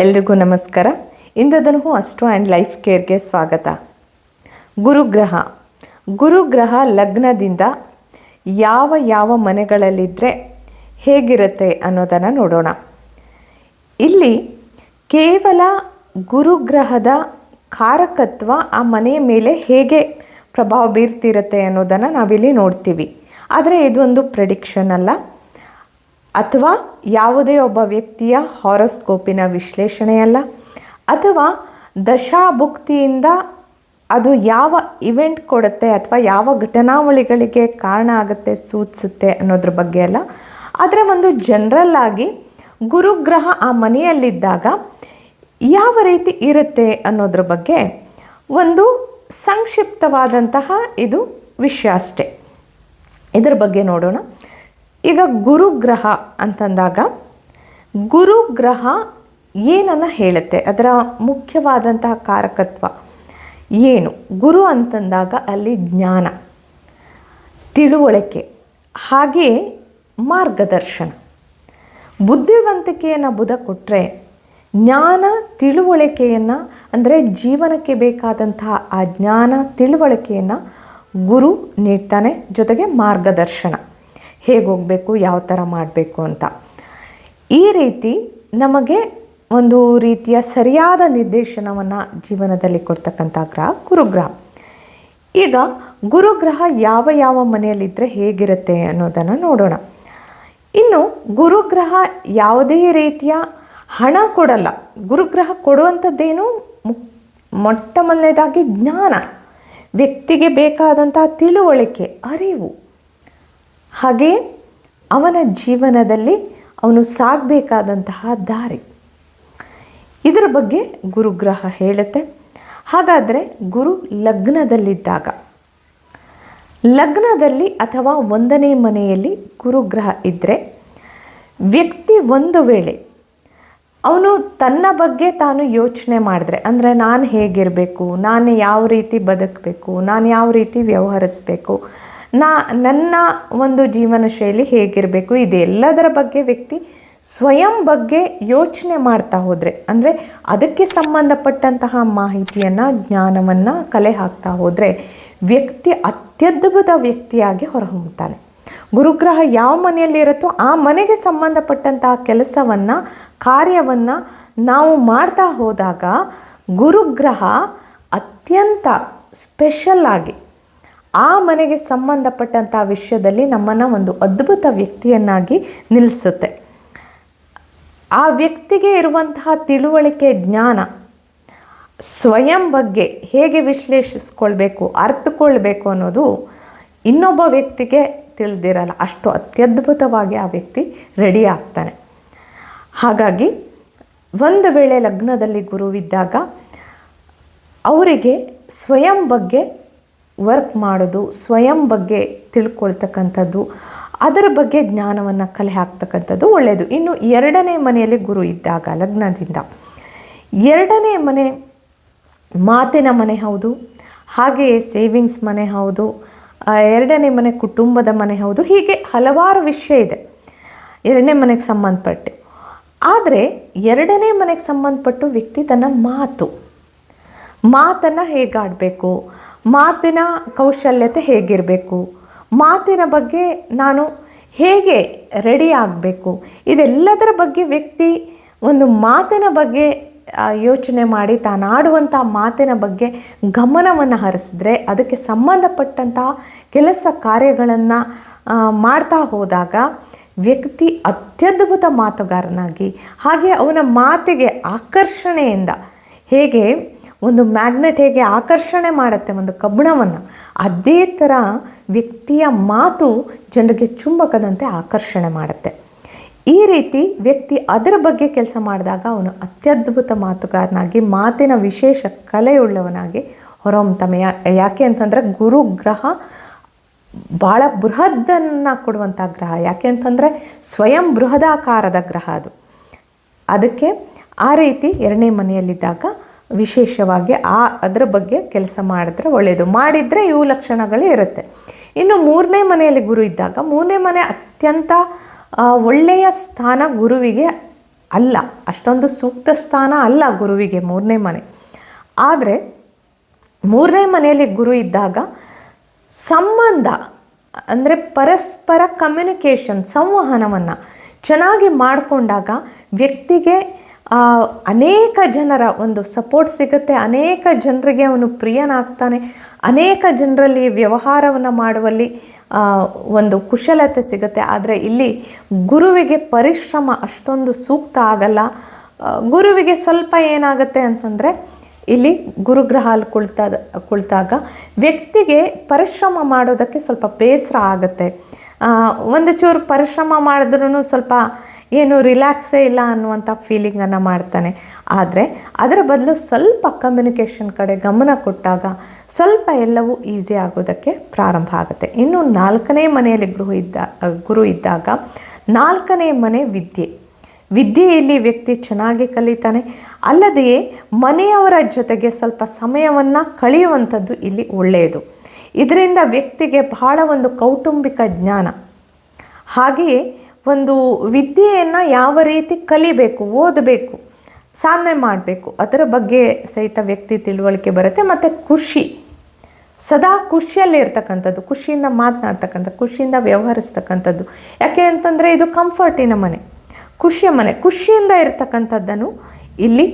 ಎಲ್ರಿಗೂ ನಮಸ್ಕಾರ. ಇಂದದನಹು ಅಸ್ಟ್ರೋ ಆ್ಯಂಡ್ ಲೈಫ್ ಕೇರ್ಗೆ ಸ್ವಾಗತ. ಗುರುಗ್ರಹ. ಗುರುಗ್ರಹ ಲಗ್ನದಿಂದ ಯಾವ ಯಾವ ಮನೆಗಳಲ್ಲಿದ್ದರೆ ಹೇಗಿರುತ್ತೆ ಅನ್ನೋದನ್ನು ನೋಡೋಣ. ಇಲ್ಲಿ ಕೇವಲ ಗುರುಗ್ರಹದ ಕಾರಕತ್ವ ಆ ಮನೆಯ ಮೇಲೆ ಹೇಗೆ ಪ್ರಭಾವ ಬೀರ್ತಿರುತ್ತೆ ಅನ್ನೋದನ್ನು ನಾವಿಲ್ಲಿ ನೋಡ್ತೀವಿ. ಆದರೆ ಇದೊಂದು ಪ್ರೆಡಿಕ್ಷನ್ ಅಲ್ಲ. ಅಥವಾ ಯಾವುದೇ ಒಬ್ಬ ವ್ಯಕ್ತಿಯ ಹಾರೋಸ್ಕೋಪಿನ ವಿಶ್ಲೇಷಣೆಯಲ್ಲ, ಅಥವಾ ದಶಾಭುಕ್ತಿಯಿಂದ ಅದು ಯಾವ ಇವೆಂಟ್ ಕೊಡುತ್ತೆ ಅಥವಾ ಯಾವ ಘಟನಾವಳಿಗಳಿಗೆ ಕಾರಣ ಆಗುತ್ತೆ, ಸೂಚಿಸುತ್ತೆ ಅನ್ನೋದ್ರ ಬಗ್ಗೆ ಅಲ್ಲ. ಆದರೆ ಒಂದು ಜನರಲ್ ಆಗಿ ಗುರುಗ್ರಹ ಆ ಮನೆಯಲ್ಲಿದ್ದಾಗ ಯಾವ ರೀತಿ ಇರುತ್ತೆ ಅನ್ನೋದ್ರ ಬಗ್ಗೆ ಒಂದು ಸಂಕ್ಷಿಪ್ತವಾದಂತಹ ಇದು ವಿಷಯ ಅಷ್ಟೆ. ಇದರ ಬಗ್ಗೆ ನೋಡೋಣ. ಈಗ ಗುರುಗ್ರಹ ಅಂತಂದಾಗ, ಗುರುಗ್ರಹ ಏನನ್ನು ಹೇಳುತ್ತೆ? ಅದರ ಮುಖ್ಯವಾದಂತಹ ಕಾರಕತ್ವ ಏನು? ಗುರು ಅಂತಂದಾಗ ಅಲ್ಲಿ ಜ್ಞಾನ, ತಿಳುವಳಿಕೆ, ಹಾಗೆ ಮಾರ್ಗದರ್ಶನ. ಬುದ್ಧಿವಂತಿಕೆಯನ್ನು ಬುಧ ಕೊಟ್ಟರೆ ಜ್ಞಾನ, ತಿಳುವಳಿಕೆಯನ್ನು, ಅಂದರೆ ಜೀವನಕ್ಕೆ ಬೇಕಾದಂತಹ ಆ ಜ್ಞಾನ, ತಿಳುವಳಿಕೆಯನ್ನು ಗುರು ನೀಡ್ತಾನೆ, ಜೊತೆಗೆ ಮಾರ್ಗದರ್ಶನ. ಹೇಗೆ ಹೋಗಬೇಕು ಯಾವ ಥರ ಮಾಡಬೇಕು ಅಂತ. ಈ ರೀತಿ ನಮಗೆ ಒಂದು ರೀತಿಯ ಸರಿಯಾದ ನಿರ್ದೇಶನವನ್ನು ಜೀವನದಲ್ಲಿ ಕೊಡ್ತಕ್ಕಂಥ ಗ್ರಹ ಗುರುಗ್ರಹ ಈಗ ಗುರುಗ್ರಹ ಯಾವ ಯಾವ ಮನೆಯಲ್ಲಿದ್ದರೆ ಹೇಗಿರುತ್ತೆ ಅನ್ನೋದನ್ನು ನೋಡೋಣ. ಇನ್ನು ಗುರುಗ್ರಹ ಯಾವುದೇ ರೀತಿಯ ಹಣ ಕೊಡಲ್ಲ. ಗುರುಗ್ರಹ ಕೊಡುವಂಥದ್ದೇನು ಮೊಟ್ಟ ಮೊದಲನೇದಾಗಿ ಜ್ಞಾನ. ವ್ಯಕ್ತಿಗೆ ಬೇಕಾದಂಥ ತಿಳುವಳಿಕೆ, ಅರಿವು. ಹಾಗೆ ಅವನ ಜೀವನದಲ್ಲಿ ಅವನು ಸಾಗಬೇಕಾದಂತಹ ದಾರಿ. ಇದರ ಬಗ್ಗೆ ಗುರುಗ್ರಹ ಹೇಳುತ್ತೆ. ಹಾಗಾದರೆ ಗುರು ಲಗ್ನದಲ್ಲಿದ್ದಾಗ, ಲಗ್ನದಲ್ಲಿ ಅಥವಾ ಒಂದನೇ ಮನೆಯಲ್ಲಿ ಗುರುಗ್ರಹ ಇದ್ದರೆ ವ್ಯಕ್ತಿ ಒಂದು ವೇಳೆ ಅವನು ತನ್ನ ಬಗ್ಗೆ ತಾನು ಯೋಚನೆ ಮಾಡಿದ್ರೆ, ಅಂದರೆ ನಾನು ಹೇಗಿರಬೇಕು, ನಾನು ಯಾವ ರೀತಿ ಬದುಕಬೇಕು, ನಾನು ಯಾವ ರೀತಿ ವ್ಯವಹರಿಸಬೇಕು ನಾ, ನನ್ನ ಒಂದು ಜೀವನ ಶೈಲಿ ಹೇಗಿರಬೇಕು ಇದೆಲ್ಲದರ ಬಗ್ಗೆ ವ್ಯಕ್ತಿ ಸ್ವಯಂ ಬಗ್ಗೆ ಯೋಚನೆ ಮಾಡ್ತಾ ಹೋದರೆ, ಅಂದರೆ ಅದಕ್ಕೆ ಸಂಬಂಧಪಟ್ಟಂತಹ ಮಾಹಿತಿಯನ್ನು, ಜ್ಞಾನವನ್ನು ಕಲೆ ಹಾಕ್ತಾ ಹೋದರೆ ವ್ಯಕ್ತಿ ಅತ್ಯದ್ಭುತ ವ್ಯಕ್ತಿಯಾಗಿ ಹೊರಹೊಮ್ಮುತ್ತಾನೆ. ಗುರುಗ್ರಹ ಯಾವ ಮನೆಯಲ್ಲಿ ಇರುತ್ತೋ ಆ ಮನೆಗೆ ಸಂಬಂಧಪಟ್ಟಂತಹ ಕೆಲಸವನ್ನು, ಕಾರ್ಯವನ್ನು ನಾವು ಮಾಡ್ತಾ ಹೋದಾಗ ಗುರುಗ್ರಹ ಅತ್ಯಂತ ಸ್ಪೆಷಲ್ ಆಗಿ ಆ ಮನೆಗೆ ಸಂಬಂಧಪಟ್ಟಂಥ ವಿಷಯದಲ್ಲಿ ನಮ್ಮನ್ನು ಒಂದು ಅದ್ಭುತ ವ್ಯಕ್ತಿಯನ್ನಾಗಿ ನಿಲ್ಲಿಸುತ್ತೆ ಆ ವ್ಯಕ್ತಿಗೆ ಇರುವಂತಹ ತಿಳುವಳಿಕೆ ಜ್ಞಾನ, ಸ್ವಯಂ ಬಗ್ಗೆ ಹೇಗೆ ವಿಶ್ಲೇಷಿಸ್ಕೊಳ್ಬೇಕು, ಅರ್ಥಕೊಳ್ಬೇಕು ಅನ್ನೋದು ಇನ್ನೊಬ್ಬ ವ್ಯಕ್ತಿಗೆ ತಿಳಿದಿರಲ್ಲ. ಅಷ್ಟು ಅತ್ಯದ್ಭುತವಾಗಿ ಆ ವ್ಯಕ್ತಿ ರೆಡಿ ಆಗ್ತಾನೆ. ಹಾಗಾಗಿ ಒಂದು ವೇಳೆ ಲಗ್ನದಲ್ಲಿ ಗುರುವಿದ್ದಾಗ ಅವರಿಗೆ ಸ್ವಯಂ ಬಗ್ಗೆ ವರ್ಕ್ ಮಾಡೋದು ಸ್ವಯಂ ಬಗ್ಗೆ ತಿಳ್ಕೊಳ್ತಕ್ಕಂಥದ್ದು, ಅದರ ಬಗ್ಗೆ ಜ್ಞಾನವನ್ನು ಕಲೆ ಹಾಕ್ತಕ್ಕಂಥದ್ದು ಒಳ್ಳೆಯದು ಇನ್ನು ಎರಡನೇ ಮನೆಯಲ್ಲಿ ಗುರು ಇದ್ದಾಗ, ಲಗ್ನದಿಂದ. ಎರಡನೇ ಮನೆ ಮಾತಿನ ಮನೆ ಹೌದು, ಹಾಗೆಯೇ ಸೇವಿಂಗ್ಸ್ ಮನೆ ಹೌದು ಎರಡನೇ ಮನೆ ಕುಟುಂಬದ ಮನೆ ಹೌದು, ಹೀಗೆ ಹಲವಾರು ವಿಷಯ ಇದೆ. ಎರಡನೇ ಮನೆಗೆ ಸಂಬಂಧಪಟ್ಟು. ಆದರೆ ಎರಡನೇ ಮನೆಗೆ ಸಂಬಂಧಪಟ್ಟು ವ್ಯಕ್ತಿ ತನ್ನ ಮಾತು, ಮಾತನ್ನು ಹೇಗಾಡಬೇಕು ಮಾತಿನ ಕೌಶಲ್ಯತೆ ಹೇಗಿರಬೇಕು? ಮಾತಿನ ಬಗ್ಗೆ ನಾನು ಹೇಗೆ ರೆಡಿ ಆಗಬೇಕು? ಇದೆಲ್ಲದರ ಬಗ್ಗೆ ವ್ಯಕ್ತಿ ಒಂದು ಮಾತಿನ ಬಗ್ಗೆ ಯೋಚನೆ ಮಾಡಿ ತಾನಾಡುವಂಥ ಮಾತಿನ ಬಗ್ಗೆ ಗಮನವನ್ನು ಹರಿಸಿದ್ರೆ ಅದಕ್ಕೆ ಸಂಬಂಧಪಟ್ಟಂತಹ ಕೆಲಸ ಕಾರ್ಯಗಳನ್ನು ಮಾಡ್ತಾ ಹೋದಾಗ ವ್ಯಕ್ತಿ ಅತ್ಯದ್ಭುತ ಮಾತುಗಾರನಾಗಿ ಹಾಗೆ ಅವನ ಮಾತಿಗೆ ಆಕರ್ಷಣೆಯಿಂದ ಹೇಗೆ ಒಂದು ಮ್ಯಾಗ್ನೆಟ್ ಹೇಗೆ ಆಕರ್ಷಣೆ ಮಾಡುತ್ತೆ, ಒಂದು ಕಬ್ಬಿಣವನ್ನು, ಅದೇ ಥರ ವ್ಯಕ್ತಿಯ ಮಾತು ಜನರಿಗೆ ಚುಂಬಕದಂತೆ ಆಕರ್ಷಣೆ ಮಾಡುತ್ತೆ. ಈ ರೀತಿ ವ್ಯಕ್ತಿ ಅದರ ಬಗ್ಗೆ ಕೆಲಸ ಮಾಡಿದಾಗ ಅವನು ಅತ್ಯದ್ಭುತ ಮಾತುಗಾರನಾಗಿ, ಮಾತಿನ ವಿಶೇಷ ಕಲೆಯುಳ್ಳವನಾಗಿ ಹೊರಹೊಮ್ತಾನೆ ಯಾಕೆ ಅಂತಂದರೆ ಗುರು ಗ್ರಹ ಭಾಳ ಬೃಹದ್ದನ್ನು ಕೊಡುವಂಥ ಗ್ರಹ. ಯಾಕೆ ಅಂತಂದರೆ ಸ್ವಯಂ ಬೃಹದಾಕಾರದ ಗ್ರಹ ಅದು. ಅದಕ್ಕೆ ಆ ರೀತಿ ಎರಡನೇ ಮನೆಯಲ್ಲಿದ್ದಾಗ ವಿಶೇಷವಾಗಿ ಆ ಅದರ ಬಗ್ಗೆ ಕೆಲಸ ಮಾಡಿದ್ರೆ ಒಳ್ಳೆಯದು ಮಾಡಿದರೆ ಇವು ಲಕ್ಷಣಗಳೇ ಇರುತ್ತೆ. ಇನ್ನು ಮೂರನೇ ಮನೆಯಲ್ಲಿ ಗುರು ಇದ್ದಾಗ ಮೂರನೇ ಮನೆ ಅತ್ಯಂತ ಒಳ್ಳೆಯ ಸ್ಥಾನ ಗುರುವಿಗೆ ಅಲ್ಲ. ಅಷ್ಟೊಂದು ಸೂಕ್ತ ಸ್ಥಾನ ಅಲ್ಲ ಗುರುವಿಗೆ ಮೂರನೇ ಮನೆ. ಆದರೆ ಮೂರನೇ ಮನೆಯಲ್ಲಿ ಗುರು ಇದ್ದಾಗ ಸಂಬಂಧ, ಅಂದರೆ ಪರಸ್ಪರ ಕಮ್ಯುನಿಕೇಷನ್ ಸಂವಹನವನ್ನು ಚೆನ್ನಾಗಿ ಮಾಡಿಕೊಂಡಾಗ ವ್ಯಕ್ತಿಗೆ ಅನೇಕ ಜನರ ಒಂದು ಸಪೋರ್ಟ್ ಸಿಗುತ್ತೆ. ಅನೇಕ ಜನರಿಗೆ ಅವನು ಪ್ರಿಯನಾಗ್ತಾನೆ. ಅನೇಕ ಜನರಲ್ಲಿ ವ್ಯವಹಾರವನ್ನು ಮಾಡುವಲ್ಲಿ ಒಂದು ಕುಶಲತೆ ಸಿಗುತ್ತೆ. ಆದರೆ ಇಲ್ಲಿ ಗುರುವಿಗೆ ಪರಿಶ್ರಮ ಅಷ್ಟೊಂದು ಸೂಕ್ತ ಆಗಲ್ಲ. ಗುರುವಿಗೆ ಸ್ವಲ್ಪ ಏನಾಗುತ್ತೆ ಅಂತಂದರೆ, ಇಲ್ಲಿ ಗುರುಗ್ರಹ ಅಲ್ಲಿ ಕುಳಿತ ಕುಳಿತಾಗ ವ್ಯಕ್ತಿಗೆ ಪರಿಶ್ರಮ ಮಾಡೋದಕ್ಕೆ ಸ್ವಲ್ಪ ಬೇಸರ ಆಗುತ್ತೆ. ಒಂದು ಚೂರು ಪರಿಶ್ರಮ ಮಾಡಿದ್ರೂ ಸ್ವಲ್ಪ ಏನು ರಿಲ್ಯಾಕ್ಸೇ ಇಲ್ಲ ಅನ್ನುವಂಥ ಫೀಲಿಂಗನ್ನು ಮಾಡ್ತಾನೆ. ಆದರೆ ಅದರ ಬದಲು ಸ್ವಲ್ಪ ಕಮ್ಯುನಿಕೇಷನ್ ಕಡೆ ಗಮನ ಕೊಟ್ಟಾಗ ಸ್ವಲ್ಪ ಎಲ್ಲವೂ ಈಸಿ ಆಗೋದಕ್ಕೆ ಪ್ರಾರಂಭ ಆಗುತ್ತೆ. ಇನ್ನು ನಾಲ್ಕನೇ ಮನೆಯಲ್ಲಿ ಗುರು ಇದ್ದ, ಗುರು ಇದ್ದಾಗ ನಾಲ್ಕನೇ ಮನೆ ವಿದ್ಯೆ. ವಿದ್ಯೆಯಲ್ಲಿ ವ್ಯಕ್ತಿ ಚೆನ್ನಾಗಿ ಕಲಿತಾನೆ. ಅಲ್ಲದೆಯೇ ಮನೆಯವರ ಜೊತೆಗೆ ಸ್ವಲ್ಪ ಸಮಯವನ್ನು ಕಳೆಯುವಂಥದ್ದು ಇಲ್ಲಿ ಒಳ್ಳೆಯದು. ಇದರಿಂದ ವ್ಯಕ್ತಿಗೆ ಬಹಳ ಒಂದು ಕೌಟುಂಬಿಕ ಜ್ಞಾನ. ಹಾಗೆಯೇ ಒಂದು ವಿದ್ಯೆಯನ್ನು ಯಾವ ರೀತಿ ಕಲಿಬೇಕು, ಓದಬೇಕು, ಸಾಧನೆ ಮಾಡಬೇಕು, ಅದರ ಬಗ್ಗೆ ಸಹಿತ ವ್ಯಕ್ತಿ ತಿಳುವಳಿಕೆ ಬರುತ್ತೆ. ಮತ್ತು ಖುಷಿ ಸದಾ ಖುಷಿಯಲ್ಲಿ ಇರ್ತಕ್ಕಂಥದ್ದು ಖುಷಿಯಿಂದ ಮಾತನಾಡ್ತಕ್ಕಂಥ ಖುಷಿಯಿಂದ ವ್ಯವಹರಿಸ್ತಕ್ಕಂಥದ್ದು. ಯಾಕೆ ಅಂತಂದರೆ ಇದು ಕಂಫರ್ಟಿನ ಮನೆ ಖುಷಿಯ ಮನೆ. ಖುಷಿಯಿಂದ ಇರ್ತಕ್ಕಂಥದ್ದನ್ನು ಇಲ್ಲಿ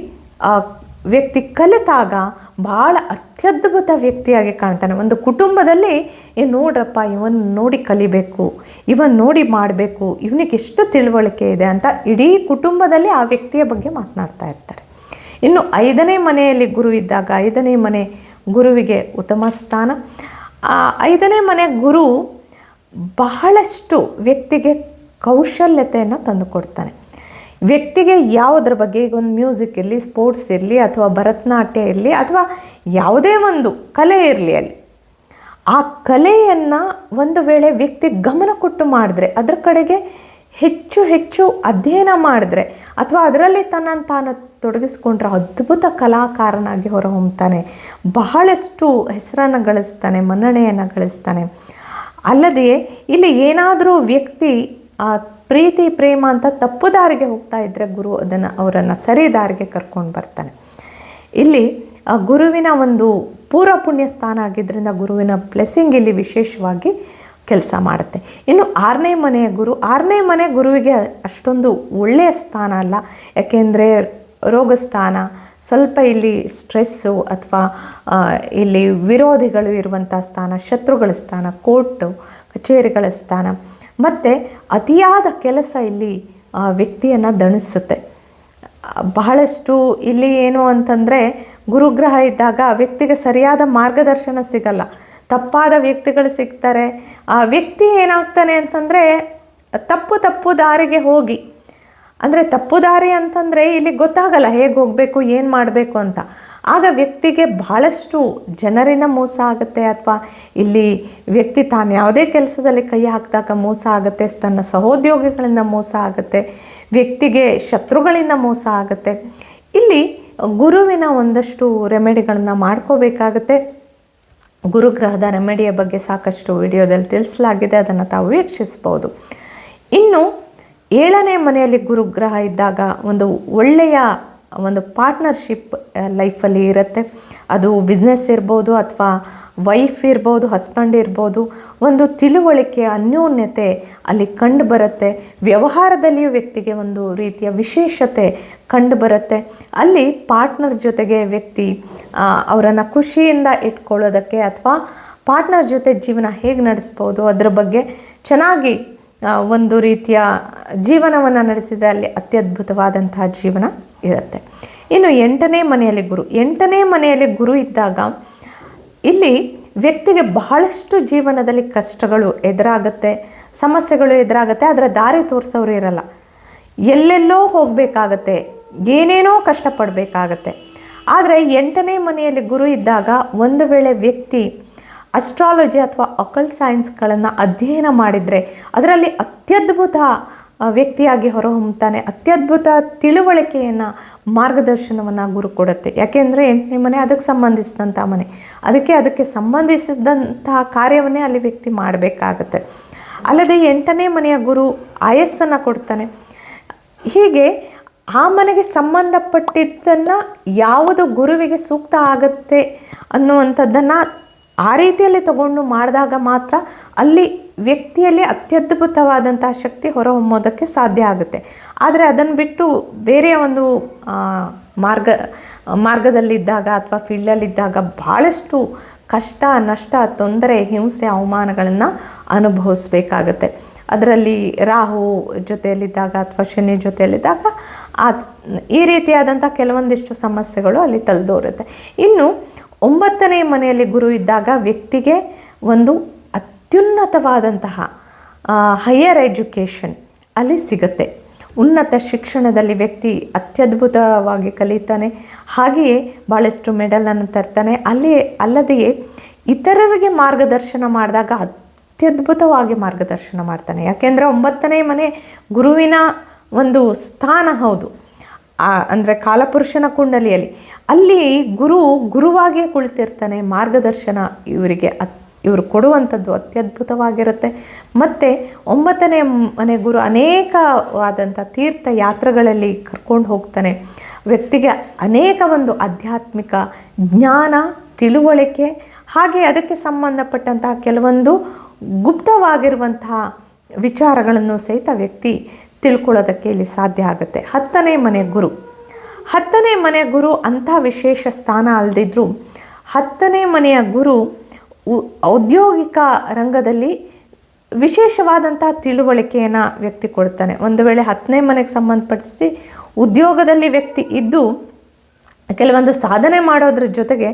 ವ್ಯಕ್ತಿ ಕಲಿತಾಗ ಭಾಳ ಅತ್ಯದ್ಭುತ ವ್ಯಕ್ತಿಯಾಗಿ ಕಾಣ್ತಾನೆ. ಒಂದು ಕುಟುಂಬದಲ್ಲಿ, ಏ ನೋಡ್ರಪ್ಪ, ಇವನ್ ನೋಡಿ ಕಲಿಬೇಕು, ಇವನ್ ನೋಡಿ ಮಾಡಬೇಕು, ಇವನಿಗೆ ಎಷ್ಟು ತಿಳುವಳಿಕೆ ಇದೆ ಅಂತ ಇಡೀ ಕುಟುಂಬದಲ್ಲಿ ಆ ವ್ಯಕ್ತಿಯ ಬಗ್ಗೆ ಮಾತನಾಡ್ತಾ ಇರ್ತಾರೆ. ಇನ್ನು ಐದನೇ ಮನೆಯಲ್ಲಿ ಗುರು ಇದ್ದಾಗ, ಐದನೇ ಮನೆ ಗುರುವಿಗೆ ಉತ್ತಮ ಸ್ಥಾನ. ಆ ಐದನೇ ಮನೆ ಗುರು ಬಹಳಷ್ಟು ವ್ಯಕ್ತಿಗೆ ಕೌಶಲ್ಯತೆಯನ್ನು ತಂದುಕೊಡ್ತಾನೆ. ವ್ಯಕ್ತಿಗೆ ಯಾವುದ್ರ ಬಗ್ಗೆ ಈಗ ಒಂದು ಮ್ಯೂಸಿಕ್ ಇರಲಿ, ಸ್ಪೋರ್ಟ್ಸ್ ಇರಲಿ, ಅಥವಾ ಭರತನಾಟ್ಯ ಇರಲಿ, ಅಥವಾ ಯಾವುದೇ ಒಂದು ಕಲೆ ಇರಲಿ ಅಲ್ಲಿ, ಆ ಕಲೆಯನ್ನು ಒಂದು ವೇಳೆ ವ್ಯಕ್ತಿ ಗಮನ ಕೊಟ್ಟು ಮಾಡಿದ್ರೆ, ಅದರ ಕಡೆಗೆ ಹೆಚ್ಚು ಹೆಚ್ಚು ಅಧ್ಯಯನ ಮಾಡಿದ್ರೆ, ಅಥವಾ ಅದರಲ್ಲಿ ತನ್ನನ್ನು ತಾನು ತೊಡಗಿಸ್ಕೊಂಡ್ರೆ ಅದ್ಭುತ ಕಲಾಕಾರನಾಗಿ ಹೊರಹೊಮ್ತಾನೆ, ಬಹಳಷ್ಟು ಹೆಸರನ್ನು ಗಳಿಸ್ತಾನೆ, ಮನ್ನಣೆಯನ್ನು ಗಳಿಸ್ತಾನೆ. ಅಲ್ಲದೆ ಇಲ್ಲಿ ಏನಾದರೂ ವ್ಯಕ್ತಿ ಪ್ರೀತಿ, ಪ್ರೇಮ ಅಂತ ತಪ್ಪು ದಾರಿಗೆ ಹೋಗ್ತಾ ಇದ್ದರೆ ಗುರು ಅದನ್ನು ಅವರನ್ನು ಸರಿ ದಾರಿಗೆ ಕರ್ಕೊಂಡು ಬರ್ತಾನೆ. ಇಲ್ಲಿ ಗುರುವಿನ ಒಂದು ಪೂರ್ವ ಪುಣ್ಯ ಸ್ಥಾನ ಆಗಿದ್ದರಿಂದ ಗುರುವಿನ ಬ್ಲೆಸ್ಸಿಂಗ್ ಇಲ್ಲಿ ವಿಶೇಷವಾಗಿ ಕೆಲಸ ಮಾಡುತ್ತೆ. ಇನ್ನು ಆರನೇ ಮನೆಯ ಗುರು, ಆರನೇ ಮನೆ ಗುರುವಿಗೆ ಅಷ್ಟೊಂದು ಒಳ್ಳೆಯ ಸ್ಥಾನ ಅಲ್ಲ. ಯಾಕೆಂದರೆ ರೋಗ ಸ್ಥಾನ ಸ್ವಲ್ಪ ಇಲ್ಲಿ ಸ್ಟ್ರೆಸ್ಸು ಅಥವಾ ಇಲ್ಲಿ ವಿರೋಧಿಗಳು ಇರುವಂಥ ಸ್ಥಾನ, ಶತ್ರುಗಳ ಸ್ಥಾನ ಕೋರ್ಟು ಕಚೇರಿಗಳ ಸ್ಥಾನ ಮತ್ತು ಅತಿಯಾದ ಕೆಲಸ ಇಲ್ಲಿ ವ್ಯಕ್ತಿಯನ್ನು ದಣಿಸುತ್ತೆ. ಬಹಳಷ್ಟು ಇಲ್ಲಿ ಏನು ಅಂತಂದರೆ ಗುರುಗ್ರಹ ಇದ್ದಾಗ ವ್ಯಕ್ತಿಗೆ ಸರಿಯಾದ ಮಾರ್ಗದರ್ಶನ ಸಿಗಲ್ಲ. ತಪ್ಪಾದ ವ್ಯಕ್ತಿಗಳು ಸಿಗ್ತಾರೆ. ಆ ವ್ಯಕ್ತಿ ಏನಾಗ್ತಾನೆ ಅಂತಂದರೆ ತಪ್ಪು ತಪ್ಪು ದಾರಿಗೆ ಹೋಗಿ ಅಂದರೆ ತಪ್ಪು ದಾರಿ ಅಂತಂದರೆ ಇಲ್ಲಿ ಗೊತ್ತಾಗಲ್ಲ ಹೇಗೆ ಹೋಗಬೇಕು, ಏನು ಮಾಡಬೇಕು ಅಂತ. ಆಗ ವ್ಯಕ್ತಿಗೆ ಬಹಳಷ್ಟು ಜನರಿಂದ ಮೋಸ ಆಗುತ್ತೆ ಅಥವಾ ಇಲ್ಲಿ ವ್ಯಕ್ತಿ ತಾನು ಯಾವುದೇ ಕೆಲಸದಲ್ಲಿ ಕೈ ಹಾಕಿದಾಗ ಮೋಸ ಆಗುತ್ತೆ, ತನ್ನ ಸಹೋದ್ಯೋಗಿಗಳಿಂದ ಮೋಸ ಆಗುತ್ತೆ, ವ್ಯಕ್ತಿಗೆ ಶತ್ರುಗಳಿಂದ ಮೋಸ ಆಗುತ್ತೆ. ಇಲ್ಲಿ ಗುರುವಿನ ಒಂದಷ್ಟು ರೆಮೆಡಿಗಳನ್ನು ಮಾಡ್ಕೋಬೇಕಾಗತ್ತೆ. ಗುರುಗ್ರಹದ ರೆಮೆಡಿಯ ಬಗ್ಗೆ ಸಾಕಷ್ಟು ವಿಡಿಯೋದಲ್ಲಿ ತಿಳಿಸಲಾಗಿದೆ, ಅದನ್ನು ತಾವು ವೀಕ್ಷಿಸ್ಬೋದು. ಇನ್ನು ಏಳನೇ ಮನೆಯಲ್ಲಿ ಗುರುಗ್ರಹ ಇದ್ದಾಗ ಒಂದು ಒಳ್ಳೆಯ ಒಂದು ಪಾರ್ಟ್ನರ್ಶಿಪ್ ಲೈಫಲ್ಲಿ ಇರುತ್ತೆ. ಅದು ಬಿಸ್ನೆಸ್ ಇರ್ಬೋದು ಅಥವಾ ವೈಫ್ ಇರ್ಬೋದು ಹಸ್ಬೆಂಡ್ ಇರ್ಬೋದು, ಒಂದು ತಿಳುವಳಿಕೆ, ಅನ್ಯೋನ್ಯತೆ ಅಲ್ಲಿ ಕಂಡು ಬರುತ್ತೆ. ವ್ಯವಹಾರದಲ್ಲಿಯೂ ವ್ಯಕ್ತಿಗೆ ಒಂದು ರೀತಿಯ ವಿಶೇಷತೆ ಕಂಡು ಬರುತ್ತೆ. ಅಲ್ಲಿ ಪಾರ್ಟ್ನರ್ ಜೊತೆಗೆ ವ್ಯಕ್ತಿ ಅವರನ್ನು ಖುಷಿಯಿಂದ ಇಟ್ಕೊಳ್ಳೋದಕ್ಕೆ ಅಥವಾ ಪಾರ್ಟ್ನರ್ ಜೊತೆ ಜೀವನ ಹೇಗೆ ನಡೆಸ್ಬೋದು, ಅದರ ಬಗ್ಗೆ ಚೆನ್ನಾಗಿ ಒಂದು ರೀತಿಯ ಜೀವನವನ್ನು ನಡೆಸಿದರೆ ಅಲ್ಲಿ ಅತ್ಯದ್ಭುತವಾದಂತಹ ಜೀವನ ಇರುತ್ತೆ. ಇನ್ನು ಎಂಟನೇ ಮನೆಯಲ್ಲಿ ಗುರು. ಎಂಟನೇ ಮನೆಯಲ್ಲಿ ಗುರು ಇದ್ದಾಗ ಇಲ್ಲಿ ವ್ಯಕ್ತಿಗೆ ಬಹಳಷ್ಟು ಜೀವನದಲ್ಲಿ ಕಷ್ಟಗಳು ಎದುರಾಗುತ್ತೆ, ಸಮಸ್ಯೆಗಳು ಎದುರಾಗುತ್ತೆ ಅದರ ದಾರಿ ತೋರಿಸೋರು ಇರಲ್ಲ. ಎಲ್ಲೆಲ್ಲೋ ಹೋಗಬೇಕಾಗತ್ತೆ, ಏನೇನೋ ಕಷ್ಟಪಡಬೇಕಾಗತ್ತೆ. ಆದರೆ ಎಂಟನೇ ಮನೆಯಲ್ಲಿ ಗುರು ಇದ್ದಾಗ ಒಂದು ವೇಳೆ ವ್ಯಕ್ತಿ ಅಸ್ಟ್ರಾಲಜಿ ಅಥವಾ ಅಕಲ್ಟ್ ಸೈನ್ಸ್ಗಳನ್ನು ಅಧ್ಯಯನ ಮಾಡಿದರೆ ಅದರಲ್ಲಿ ಅತ್ಯದ್ಭುತ ವ್ಯಕ್ತಿಯಾಗಿ ಹೊರಹೊಮ್ಮುತ್ತಾನೆ. ಅತ್ಯದ್ಭುತ ತಿಳುವಳಿಕೆಯನ್ನು ಮಾರ್ಗದರ್ಶನವನ್ನು ಗುರು ಕೊಡುತ್ತೆ. ಯಾಕೆಂದರೆ ಎಂಟನೇ ಮನೆ ಅದಕ್ಕೆ ಸಂಬಂಧಿಸಿದಂಥ ಮನೆ. ಅದಕ್ಕೆ ಅದಕ್ಕೆ ಸಂಬಂಧಿಸಿದಂತಹ ಕಾರ್ಯವನ್ನೇ ಅಲ್ಲಿ ವ್ಯಕ್ತಿ ಮಾಡಬೇಕಾಗತ್ತೆ. ಅಲ್ಲದೆ ಎಂಟನೇ ಮನೆಯ ಗುರು ಆಯಸ್ಸನ್ನು ಕೊಡ್ತಾನೆ. ಹೀಗೆ ಆ ಮನೆಗೆ ಸಂಬಂಧಪಟ್ಟಿದ್ದನ್ನು ಯಾವುದು ಗುರುವಿಗೆ ಸೂಕ್ತ ಆಗುತ್ತೆ ಅನ್ನುವಂಥದ್ದನ್ನು ಆ ರೀತಿಯಲ್ಲಿ ತಗೊಂಡು ಮಾಡಿದಾಗ ಮಾತ್ರ ಅಲ್ಲಿ ವ್ಯಕ್ತಿಯಲ್ಲಿ ಅತ್ಯದ್ಭುತವಾದಂತಹ ಶಕ್ತಿ ಹೊರಹೊಮ್ಮೋದಕ್ಕೆ ಸಾಧ್ಯ ಆಗುತ್ತೆ. ಆದರೆ ಅದನ್ನು ಬಿಟ್ಟು ಬೇರೆ ಒಂದು ಮಾರ್ಗ, ಮಾರ್ಗದಲ್ಲಿದ್ದಾಗ ಅಥವಾ ಫೀಲ್ಡಲ್ಲಿದ್ದಾಗ ಭಾಳಷ್ಟು ಕಷ್ಟ, ನಷ್ಟ, ತೊಂದರೆ, ಹಿಂಸೆ, ಅವಮಾನಗಳನ್ನು ಅನುಭವಿಸ್ಬೇಕಾಗತ್ತೆ. ಅದರಲ್ಲಿ ರಾಹು ಜೊತೆಯಲ್ಲಿದ್ದಾಗ ಅಥವಾ ಶನಿ ಜೊತೆಯಲ್ಲಿದ್ದಾಗ ಆ, ಈ ರೀತಿಯಾದಂಥ ಕೆಲವೊಂದಿಷ್ಟು ಸಮಸ್ಯೆಗಳು ಅಲ್ಲಿ ತಲೆದೋರುತ್ತೆ. ಇನ್ನು ಒಂಬತ್ತನೇ ಮನೆಯಲ್ಲಿ ಗುರು ಇದ್ದಾಗ ವ್ಯಕ್ತಿಗೆ ಒಂದು ಅತ್ಯುನ್ನತವಾದಂತಹ ಹೈಯರ್ ಎಜುಕೇಷನ್ ಅಲ್ಲಿ ಸಿಗುತ್ತೆ. ಉನ್ನತ ಶಿಕ್ಷಣದಲ್ಲಿ ವ್ಯಕ್ತಿ ಅತ್ಯದ್ಭುತವಾಗಿ ಕಲಿತಾನೆ, ಹಾಗೆಯೇ ಭಾಳಷ್ಟು ಮೆಡಲನ್ನು ತರ್ತಾನೆ. ಅಲ್ಲಿ ಅಲ್ಲದೆಯೇ ಇತರರಿಗೆ ಮಾರ್ಗದರ್ಶನ ಮಾಡಿದಾಗ ಅತ್ಯದ್ಭುತವಾಗಿ ಮಾರ್ಗದರ್ಶನ ಮಾಡ್ತಾನೆ. ಯಾಕೆಂದರೆ ಒಂಬತ್ತನೇ ಮನೆ ಗುರುವಿನ ಒಂದು ಸ್ಥಾನ ಹೌದು. ಆ, ಅಂದರೆ ಕಾಲಪುರುಷನ ಕುಂಡಲಿಯಲ್ಲಿ. ಅಲ್ಲಿ ಗುರು ಗುರುವಾಗೇ ಕುಳಿತಿರ್ತಾನೆ, ಮಾರ್ಗದರ್ಶನ ಇವರಿಗೆ ಅತ್, ಇವರು ಕೊಡುವಂಥದ್ದು ಅತ್ಯದ್ಭುತವಾಗಿರುತ್ತೆ. ಮತ್ತು ಒಂಬತ್ತನೇ ಮನೆ ಗುರು ಅನೇಕವಾದಂಥ ತೀರ್ಥ ಯಾತ್ರೆಗಳಲ್ಲಿ ಕರ್ಕೊಂಡು ಹೋಗ್ತಾನೆ. ವ್ಯಕ್ತಿಗೆ ಅನೇಕ ಒಂದು ಆಧ್ಯಾತ್ಮಿಕ ಜ್ಞಾನ, ತಿಳುವಳಿಕೆ, ಹಾಗೆ ಅದಕ್ಕೆ ಸಂಬಂಧಪಟ್ಟಂತಹ ಕೆಲವೊಂದು ಗುಪ್ತವಾಗಿರುವಂತಹ ವಿಚಾರಗಳನ್ನು ಸಹಿತ ವ್ಯಕ್ತಿ ತಿಳ್ಕೊಳ್ಳೋದಕ್ಕೆ ಇಲ್ಲಿ ಸಾಧ್ಯ ಆಗುತ್ತೆ. ಹತ್ತನೇ ಮನೆ ಗುರು. ಹತ್ತನೇ ಮನೆ ಗುರು ಅಂಥ ವಿಶೇಷ ಸ್ಥಾನ ಅಲ್ಲದಿದ್ದರೂ ಹತ್ತನೇ ಮನೆಯ ಗುರು ಔದ್ಯೋಗಿಕ ರಂಗದಲ್ಲಿ ವಿಶೇಷವಾದಂಥ ತಿಳುವಳಿಕೆಯನ್ನು ವ್ಯಕ್ತಿ ಕೊಡ್ತಾನೆ. ಒಂದು ವೇಳೆ ಹತ್ತನೇ ಮನೆಗೆ ಸಂಬಂಧಪಡಿಸಿ ಉದ್ಯೋಗದಲ್ಲಿ ವ್ಯಕ್ತಿ ಇದ್ದು ಕೆಲವೊಂದು ಸಾಧನೆ ಮಾಡೋದ್ರ ಜೊತೆಗೆ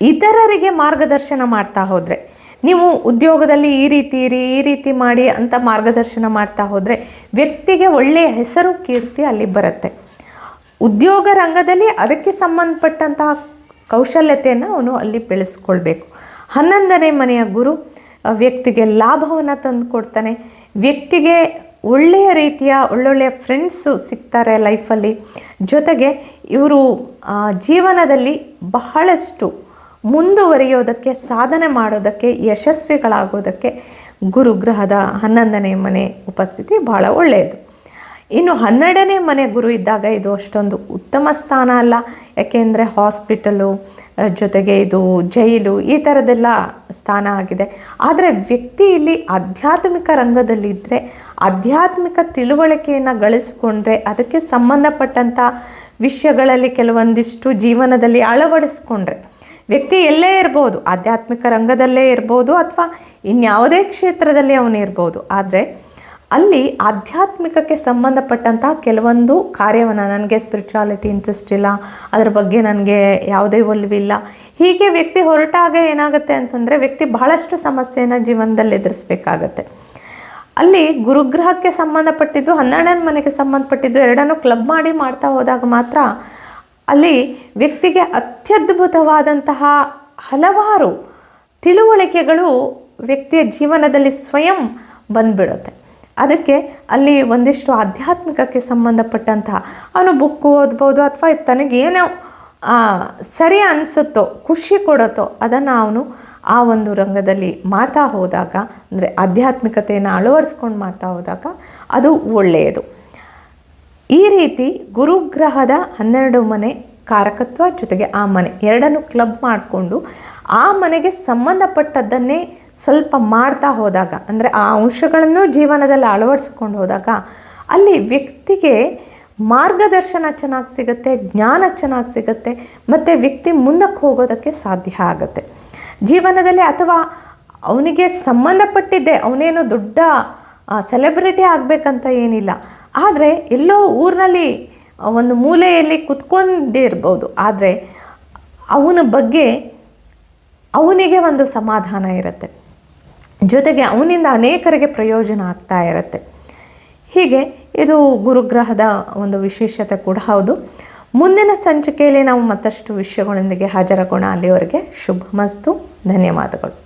ಇತರರಿಗೆ ಮಾರ್ಗದರ್ಶನ ಮಾಡ್ತಾ ಹೋದರೆ ನೀವು ಉದ್ಯೋಗದಲ್ಲಿ ಈ ರೀತಿ ಇರಿ, ಈ ರೀತಿ ಮಾಡಿ ಅಂತ ಮಾರ್ಗದರ್ಶನ ಮಾಡ್ತಾ ಹೋದರೆ ವ್ಯಕ್ತಿಗೆ ಒಳ್ಳೆಯ ಹೆಸರು, ಕೀರ್ತಿ ಅಲ್ಲಿ ಬರುತ್ತೆ. ಉದ್ಯೋಗ ರಂಗದಲ್ಲಿ ಅದಕ್ಕೆ ಸಂಬಂಧಪಟ್ಟಂತಹ ಕೌಶಲ್ಯತೆಯನ್ನು ಅವನು ಅಲ್ಲಿ ಬೆಳೆಸ್ಕೊಳ್ಬೇಕು. ಹನ್ನೊಂದನೇ ಮನೆಯ ಗುರು ವ್ಯಕ್ತಿಗೆ ಲಾಭವನ್ನು ತಂದು ಕೊಡ್ತಾನೆ ವ್ಯಕ್ತಿಗೆ ಒಳ್ಳೆಯ ರೀತಿಯ, ಒಳ್ಳೊಳ್ಳೆಯ ಫ್ರೆಂಡ್ಸು ಸಿಗ್ತಾರೆ ಲೈಫಲ್ಲಿ ಜೊತೆಗೆ ಇವರು ಜೀವನದಲ್ಲಿ ಬಹಳಷ್ಟು ಮುಂದುವರಿಯೋದಕ್ಕೆ, ಸಾಧನೆ ಮಾಡೋದಕ್ಕೆ, ಯಶಸ್ವಿಗಳಾಗೋದಕ್ಕೆ ಗುರುಗ್ರಹದ ಹನ್ನೊಂದನೇ ಮನೆ ಉಪಸ್ಥಿತಿ ಬಹಳ ಒಳ್ಳೆಯದು. ಇನ್ನು ಹನ್ನೆರಡನೇ ಮನೆ ಗುರು ಇದ್ದಾಗ ಇದು ಅಷ್ಟೊಂದು ಉತ್ತಮ ಸ್ಥಾನ ಅಲ್ಲ. ಯಾಕೆಂದರೆ ಹಾಸ್ಪಿಟಲು ಜೊತೆಗೆ ಇದು ಜೈಲು, ಈ ಥರದೆಲ್ಲ ಸ್ಥಾನ ಆಗಿದೆ. ಆದರೆ ವ್ಯಕ್ತಿ ಇಲ್ಲಿ ಆಧ್ಯಾತ್ಮಿಕ ರಂಗದಲ್ಲಿದ್ದರೆ ಆಧ್ಯಾತ್ಮಿಕ ತಿಳುವಳಿಕೆಯನ್ನು ಗಳಿಸ್ಕೊಂಡ್ರೆ, ಅದಕ್ಕೆ ಸಂಬಂಧಪಟ್ಟಂಥ ವಿಷಯಗಳಲ್ಲಿ ಕೆಲವೊಂದಿಷ್ಟು ಜೀವನದಲ್ಲಿ ಅಳವಡಿಸ್ಕೊಂಡ್ರೆ ವ್ಯಕ್ತಿ ಎಲ್ಲೇ ಇರ್ಬೋದು, ಆಧ್ಯಾತ್ಮಿಕ ರಂಗದಲ್ಲೇ ಇರ್ಬೋದು ಅಥವಾ ಇನ್ಯಾವುದೇ ಕ್ಷೇತ್ರದಲ್ಲಿ ಅವನು ಇರ್ಬೋದು. ಆದರೆ ಅಲ್ಲಿ ಆಧ್ಯಾತ್ಮಿಕಕ್ಕೆ ಸಂಬಂಧಪಟ್ಟಂತಹ ಕೆಲವೊಂದು ಕಾರ್ಯವನ್ನು, ನನಗೆ ಸ್ಪಿರಿಚುವಾಲಿಟಿ ಇಂಟ್ರೆಸ್ಟ್ ಇಲ್ಲ, ಅದರ ಬಗ್ಗೆ ನನಗೆ ಯಾವುದೇ ಒಲವಿಲ್ಲ, ಹೀಗೆ ವ್ಯಕ್ತಿ ಹೊರಟಾಗ ಏನಾಗುತ್ತೆ ಅಂತಂದರೆ ವ್ಯಕ್ತಿ ಬಹಳಷ್ಟು ಸಮಸ್ಯೆಯನ್ನು ಜೀವನದಲ್ಲಿ ಎದುರಿಸಬೇಕಾಗತ್ತೆ. ಅಲ್ಲಿ ಗುರುಗ್ರಹಕ್ಕೆ ಸಂಬಂಧಪಟ್ಟಿದ್ದು, ಹನ್ನೆರಡನೇ ಮನೆಗೆ ಸಂಬಂಧಪಟ್ಟಿದ್ದು ಎರಡನ್ನೂ ಕ್ಲಬ್ ಮಾಡಿ ಮಾಡ್ತಾ ಹೋದಾಗ ಮಾತ್ರ ಅಲ್ಲಿ ವ್ಯಕ್ತಿಗೆ ಅತ್ಯದ್ಭುತವಾದಂತಹ ಹಲವಾರು ತಿಳುವಳಿಕೆಗಳು ವ್ಯಕ್ತಿಯ ಜೀವನದಲ್ಲಿ ಸ್ವಯಂ ಬಂದ್ಬಿಡುತ್ತೆ. ಅದಕ್ಕೆ ಅಲ್ಲಿ ಒಂದಿಷ್ಟು ಆಧ್ಯಾತ್ಮಿಕಕ್ಕೆ ಸಂಬಂಧಪಟ್ಟಂತಹ ಅವನು ಬುಕ್ ಓದ್ಬೋದು ಅಥವಾ ತನಗೇನೋ ಸರಿ ಅನಿಸುತ್ತೋ, ಖುಷಿ ಕೊಡುತ್ತೋ ಅದನ್ನು ಅವನು ಆ ಒಂದು ರಂಗದಲ್ಲಿ ಮಾಡ್ತಾ ಹೋದಾಗ, ಅಂದರೆ ಆಧ್ಯಾತ್ಮಿಕತೆಯನ್ನು ಅಳವಡಿಸ್ಕೊಂಡು ಮಾಡ್ತಾ ಹೋದಾಗ ಅದು ಒಳ್ಳೆಯದು. ಈ ರೀತಿ ಗುರುಗ್ರಹದ ಹನ್ನೆರಡು ಮನೆ ಕಾರಕತ್ವ ಜೊತೆಗೆ ಆ ಮನೆ ಎರಡನ್ನು ಕ್ಲಬ್ ಮಾಡಿಕೊಂಡು ಆ ಮನೆಗೆ ಸಂಬಂಧಪಟ್ಟದ್ದನ್ನೇ ಸ್ವಲ್ಪ ಮಾಡ್ತಾ ಹೋದಾಗ, ಅಂದರೆ ಆ ಅಂಶಗಳನ್ನು ಜೀವನದಲ್ಲಿ ಅಳವಡಿಸ್ಕೊಂಡು ಹೋದಾಗ ಅಲ್ಲಿ ವ್ಯಕ್ತಿಗೆ ಮಾರ್ಗದರ್ಶನ ಚೆನ್ನಾಗಿ ಸಿಗುತ್ತೆ, ಜ್ಞಾನ ಚೆನ್ನಾಗಿ ಸಿಗುತ್ತೆ, ಮತ್ತು ವ್ಯಕ್ತಿ ಮುಂದಕ್ಕೆ ಹೋಗೋದಕ್ಕೆ ಸಾಧ್ಯ ಆಗುತ್ತೆ. ಜೀವನದಲ್ಲಿ ಅಥವಾ ಅವನಿಗೆ ಸಂಬಂಧಪಟ್ಟಿದ್ದೆ, ಅವನೇನು ದೊಡ್ಡ ಸೆಲೆಬ್ರಿಟಿ ಆಗಬೇಕಂತ ಏನಿಲ್ಲ ಆದರೆ ಎಲ್ಲೋ ಊರಿನಲ್ಲಿ ಒಂದು ಮೂಲೆಯಲ್ಲಿ ಕುತ್ಕೊಂಡಿರ್ಬೋದು ಆದರೆ ಅವನ ಬಗ್ಗೆ ಅವನಿಗೆ ಒಂದು ಸಮಾಧಾನ ಇರುತ್ತೆ. ಜೊತೆಗೆ ಅವನಿಂದ ಅನೇಕರಿಗೆ ಪ್ರಯೋಜನ ಆಗ್ತಾ ಇರುತ್ತೆ. ಹೀಗೆ ಇದು ಗುರುಗ್ರಹದ ಒಂದು ವಿಶೇಷತೆ ಕೂಡ ಹೌದು. ಮುಂದಿನ ಸಂಚಿಕೆಯಲ್ಲಿ ನಾವು ಮತ್ತಷ್ಟು ವಿಷಯಗಳೊಂದಿಗೆ ಹಾಜರಾಗೋಣ. ಅಲ್ಲಿವರೆಗೆ ಶುಭ ಮಸ್ತು ಧನ್ಯವಾದಗಳು.